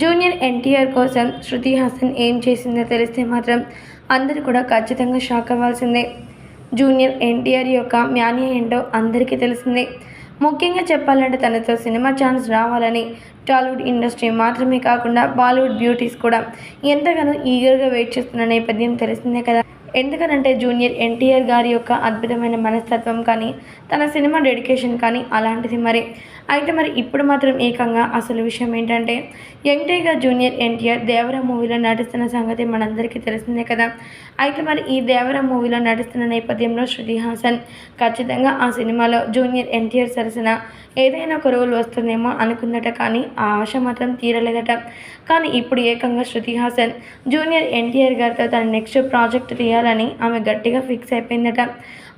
Junior NTR కోసం శృతి హాసన్ ఏం చేసిందో తెలిస్తే మాత్రం అందరూ కూడా ఖచ్చితంగా షాక్ అవ్వాల్సిందే. జూనియర్ ఎన్టీఆర్ యొక్క మ్యానియా ఏంటో అందరికీ తెలిసిందే. ముఖ్యంగా చెప్పాలంటే తనతో సినిమా ఛాన్స్ రావాలని టాలీవుడ్ ఇండస్ట్రీ మాత్రమే కాకుండా బాలీవుడ్ బ్యూటీస్ కూడా ఎంతగానో ఈగర్గా వెయిట్ చేస్తున్న నేపథ్యం తెలిసిందే కదా. ఎందుకనంటే జూనియర్ ఎన్టీఆర్ గారి యొక్క అద్భుతమైన మనస్తత్వం కానీ తన సినిమా డెడికేషన్ కానీ అలాంటిది మరి. అయితే మరి ఇప్పుడు మాత్రం ఏకంగా అసలు విషయం ఏంటంటే యంగ్టైగా జూనియర్ ఎన్టీఆర్ దేవర మూవీలో నటిస్తున్న సంగతి మనందరికీ తెలిసిందే కదా. అయితే మరి ఈ దేవర మూవీలో నటిస్తున్న నేపథ్యంలో శృతి హాసన్ ఖచ్చితంగా ఆ సినిమాలో జూనియర్ ఎన్టీఆర్ సరసన ఏదైనా ఒక రోల్ వస్తుందేమో అనుకుందట కానీ ఆ ఆశ మాత్రం తీరలేదట. కానీ ఇప్పుడు ఏకంగా శృతి హాసన్ జూనియర్ ఎన్టీఆర్ గారితో తన నెక్స్ట్ ప్రాజెక్ట్ చేస్తారని ఆమె గట్టిగా ఫిక్స్ అయిపోయిందట.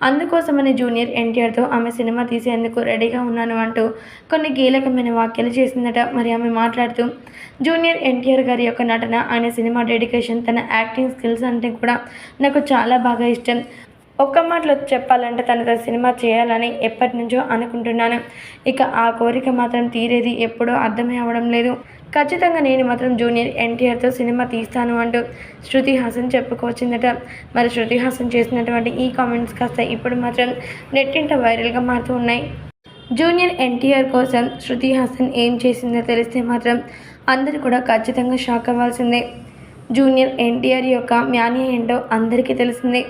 అందుకోసమని జూనియర్ ఎన్టీఆర్తో ఆమె సినిమా తీసేందుకు రెడీగా ఉన్నాను అంటూ కొన్ని కీలకమైన వ్యాఖ్యలు చేసిందట మరి ఆమె మాట్లాడుతూ జూనియర్ ఎన్టీఆర్ గారి యొక్క నటన ఆయన సినిమా డెడికేషన్ తన యాక్టింగ్ స్కిల్స్ అంటే కూడా నాకు చాలా బాగా ఇష్టం. ఒక్క మాటలో చెప్పాలంటే తనతో సినిమా చేయాలని ఎప్పటి నుంచో అనుకుంటున్నాను. ఇక ఆ కోరిక మాత్రం తీరేది ఎప్పుడో అర్థమే అవడం లేదు. ఖచ్చితంగా నేను మాత్రం జూనియర్ ఎన్టీఆర్తో సినిమా తీస్తాను అంటూ శృతి హాసన్ చెప్పుకొచ్చిందట. మరి శృతి హాసన్ చేసినటువంటి ఈ కామెంట్స్ కాస్త ఇప్పుడు మాత్రం నెట్టింట వైరల్గా మారుతూ ఉన్నాయి. జూనియర్ ఎన్టీఆర్ కోసం శృతి హాసన్ ఏం చేసిందో తెలిస్తే మాత్రం అందరూ కూడా ఖచ్చితంగా షాక్ అవ్వాల్సిందే. జూనియర్ ఎన్టీఆర్ యొక్క మ్యానియా ఏంటో అందరికీ తెలిసిందే.